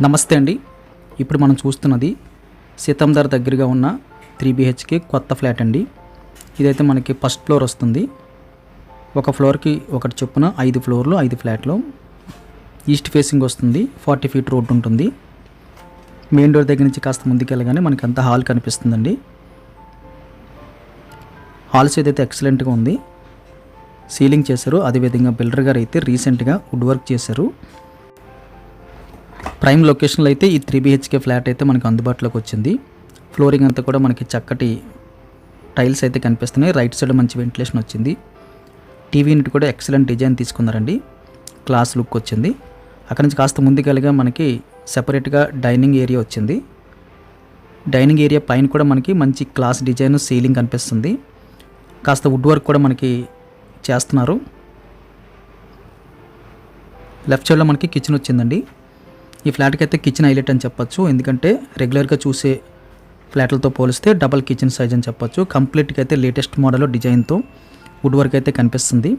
నమస్తే అండి. ఇప్పుడు మనం చూస్తున్నది సీతంధర్ దగ్గరగా ఉన్న త్రీ బిహెచ్కే కొత్త ఫ్లాట్ అండి. ఇదైతే మనకి ఫస్ట్ ఫ్లోర్ వస్తుంది. ఒక ఫ్లోర్కి ఒకటి చొప్పున ఐదు ఫ్లోర్లు ఐదు ఫ్లాట్లు. ఈస్ట్ ఫేసింగ్ వస్తుంది. ఫార్టీ ఫీట్ రోడ్ ఉంటుంది. మెయిన్ డోర్ దగ్గర నుంచి కాస్త ముందుకెళ్ళగానే మనకి అంత హాల్ కనిపిస్తుందండి. హాల్స్ ఏదైతే ఎక్సలెంట్గా ఉంది సీలింగ్ చేశారు. అదేవిధంగా బిల్డర్ గారు అయితే రీసెంట్గా వుడ్ వర్క్ చేశారు. ప్రైమ్ లొకేషన్లో అయితే ఈ త్రీ బిహెచ్కే ఫ్లాట్ అయితే మనకు అందుబాటులోకి వచ్చింది. ఫ్లోరింగ్ అంతా కూడా మనకి చక్కటి టైల్స్ అయితే కనిపిస్తున్నాయి. రైట్ సైడ్ మంచి వెంటిలేషన్ వచ్చింది. టీవీ యూనిట్ కూడా ఎక్సలెంట్ డిజైన్ తీసుకున్నారండి. క్లాస్ లుక్ వచ్చింది. అక్కడి నుంచి కాస్త ముందుకెళ్ళగా మనకి సెపరేట్గా డైనింగ్ ఏరియా వచ్చింది. డైనింగ్ ఏరియా పైన కూడా మనకి మంచి క్లాస్ డిజైన్ సీలింగ్ కనిపిస్తుంది. కాస్త వుడ్ వర్క్ కూడా మనకి చేస్తున్నారు. లెఫ్ట్ సైడ్లో మనకి కిచెన్ వచ్చిందండి. ఈ ఫ్లాట్కి అయితే కిచెన్ హైలైట్ అని చెప్పొచ్చు. ఎందుకంటే రెగ్యులర్గా చూసే ఫ్లాట్లతో పోలిస్తే డబల్ కిచెన్ సైజ్ అని చెప్పొచ్చు. కంప్లీట్గా అయితే లేటెస్ట్ మోడల్ డిజైన్తో వుడ్ వర్క్ అయితే కనిపిస్తుంది.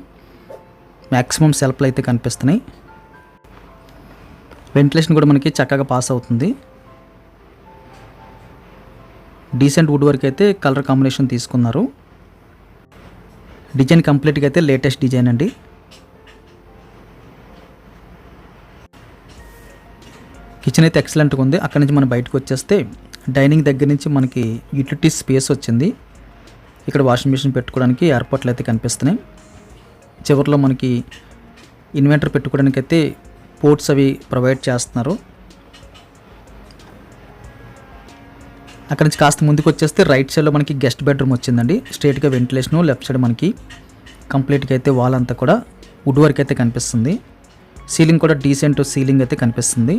మ్యాక్సిమం సెల్ఫ్లు అయితే కనిపిస్తున్నాయి. వెంటిలేషన్ కూడా మనకి చక్కగా పాస్ అవుతుంది. డీసెంట్ వుడ్ వర్క్ అయితే కలర్ కాంబినేషన్ తీసుకున్నారు. డిజైన్ కంప్లీట్గా అయితే లేటెస్ట్ డిజైన్ అండి. కిచెన్ అయితే ఎక్సలెంట్గా ఉంది. అక్కడి నుంచి మనం బయటకు వచ్చేస్తే డైనింగ్ దగ్గర నుంచి మనకి యూటిలిటీ స్పేస్ వచ్చింది. ఇక్కడ వాషింగ్ మిషన్ పెట్టుకోవడానికి ఏర్పాట్లు అయితే కనిపిస్తున్నాయి. చివరిలో మనకి ఇన్వెంటర్ పెట్టుకోవడానికి అయితే పోర్ట్స్ అవి ప్రొవైడ్ చేస్తున్నారు. అక్కడ నుంచి కాస్త ముందుకు వచ్చేస్తే రైట్ సైడ్లో మనకి గెస్ట్ బెడ్రూమ్ వచ్చిందండి. స్ట్రేట్గా వెంటిలేషను లెఫ్ట్ సైడ్ మనకి కంప్లీట్గా అయితే వాల్ అంతా కూడా వుడ్ వర్క్ అయితే కనిపిస్తుంది. సీలింగ్ కూడా డీసెంట్ సీలింగ్ అయితే కనిపిస్తుంది.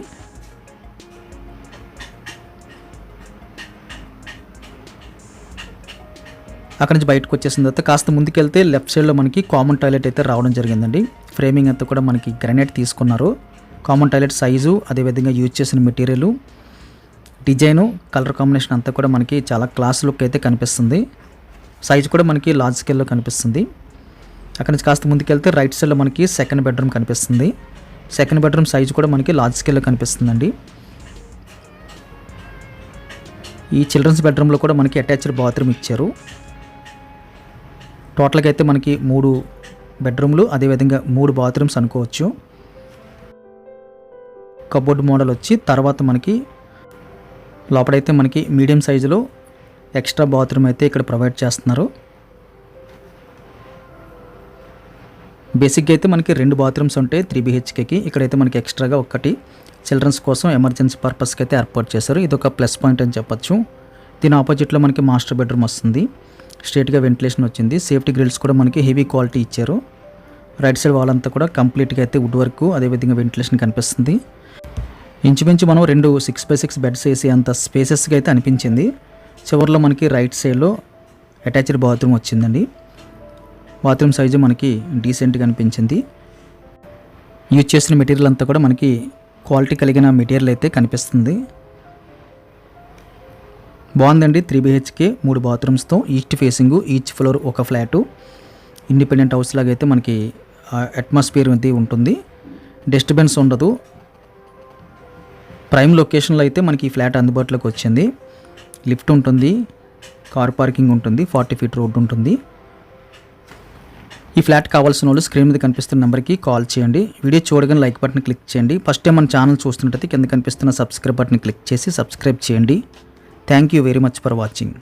అక్కడ నుంచి బయటకు వచ్చేసిన తర్వాత కాస్త ముందుకెళ్తే లెఫ్ట్ సైడ్లో మనకి కామన్ టాయిలెట్ అయితే రావడం జరిగిందండి. ఫ్రేమింగ్ అంతా కూడా మనకి గ్రానైట్ తీసుకున్నారు. కామన్ టాయిలెట్ సైజు అదేవిధంగా యూజ్ చేసిన మెటీరియల్ డిజైను కలర్ కాంబినేషన్ అంతా కూడా మనకి చాలా క్లాస్ లుక్ అయితే కనిపిస్తుంది. సైజు కూడా మనకి లార్జ్ స్కేల్లో కనిపిస్తుంది. అక్కడ నుంచి కాస్త ముందుకెళ్తే రైట్ సైడ్లో మనకి సెకండ్ బెడ్రూమ్ కనిపిస్తుంది. సెకండ్ బెడ్రూమ్ సైజు కూడా మనకి లార్జ్ స్కేల్లో కనిపిస్తుందండి. ఈ చిల్డ్రన్స్ బెడ్రూమ్లో కూడా మనకి అటాచ్డ్ బాత్రూమ్ ఇచ్చారు. టోటల్గా అయితే మనకి మూడు బెడ్రూమ్లు అదేవిధంగా మూడు బాత్రూమ్స్ అనుకోవచ్చు. కబోర్డ్ మోడల్ వచ్చి తర్వాత మనకి లోపలైతే మనకి మీడియం సైజులో ఎక్స్ట్రా బాత్రూమ్ అయితే ఇక్కడ ప్రొవైడ్ చేస్తున్నారు. బేసిక్గా అయితే మనకి రెండు బాత్రూమ్స్ ఉంటాయి త్రీ బీహెచ్కేకి ఇక్కడైతే మనకి ఎక్స్ట్రాగా ఒకటి చిల్డ్రన్స్ కోసం ఎమర్జెన్సీ పర్పస్కి అయితే ఏర్పాటు చేశారు. ఇది ఒక ప్లస్ పాయింట్ అని చెప్పొచ్చు. దీని ఆపోజిట్లో మనకి మాస్టర్ బెడ్రూమ్ వస్తుంది. స్ట్రేట్గా వెంటిలేషన్ వచ్చింది. సేఫ్టీ గ్రిల్స్ కూడా మనకి హెవీ క్వాలిటీ ఇచ్చారు. రైట్ సైడ్ వాల్ అంతా కూడా కంప్లీట్గా అయితే వుడ్ వర్క్ అదేవిధంగా వెంటిలేషన్ కనిపిస్తుంది. ఇంచుమించు మనం రెండు సిక్స్ బై సిక్స్ బెడ్స్ వేసి అంత స్పేసెస్గా అయితే అనిపించింది. చివరిలో మనకి రైట్ సైడ్లో అటాచ్డ్ బాత్రూమ్ వచ్చిందండి. బాత్రూమ్ సైజు మనకి డీసెంట్గా అనిపించింది యూజ్ చేసిన మెటీరియల్ అంతా కూడా మనకి క్వాలిటీ కలిగిన మెటీరియల్ అయితే కనిపిస్తుంది. బాగుందండి. త్రీ బిహెచ్కే మూడు బాత్రూమ్స్తో ఈస్ట్ ఫేసింగ్ ఈచ్ ఫ్లోర్ ఒక ఫ్లాటు. ఇండిపెండెంట్ హౌస్ లాగా అయితే మనకి అట్మాస్ఫియర్ అది ఉంటుంది. డిస్టర్బెన్స్ ఉండదు. ప్రైమ్ లొకేషన్లో అయితే మనకి ఈ ఫ్లాట్ అందుబాటులోకి వచ్చింది. లిఫ్ట్ ఉంటుంది. కార్ పార్కింగ్ ఉంటుంది. ఫార్టీ ఫీట్ రోడ్ ఉంటుంది. ఈ ఫ్లాట్ కావాల్సిన వాళ్ళు స్క్రీన్ మీద కనిపిస్తున్న నెంబర్కి కాల్ చేయండి. వీడియో చూడగానే లైక్ బటన్ క్లిక్ చేయండి. ఫస్ట్ టైం మన ఛానల్ చూస్తున్నట్టయితే కింద కనిపిస్తున్న సబ్స్క్రైబ్ బటన్ క్లిక్ చేసి సబ్స్క్రైబ్ చేయండి. Thank you very much for watching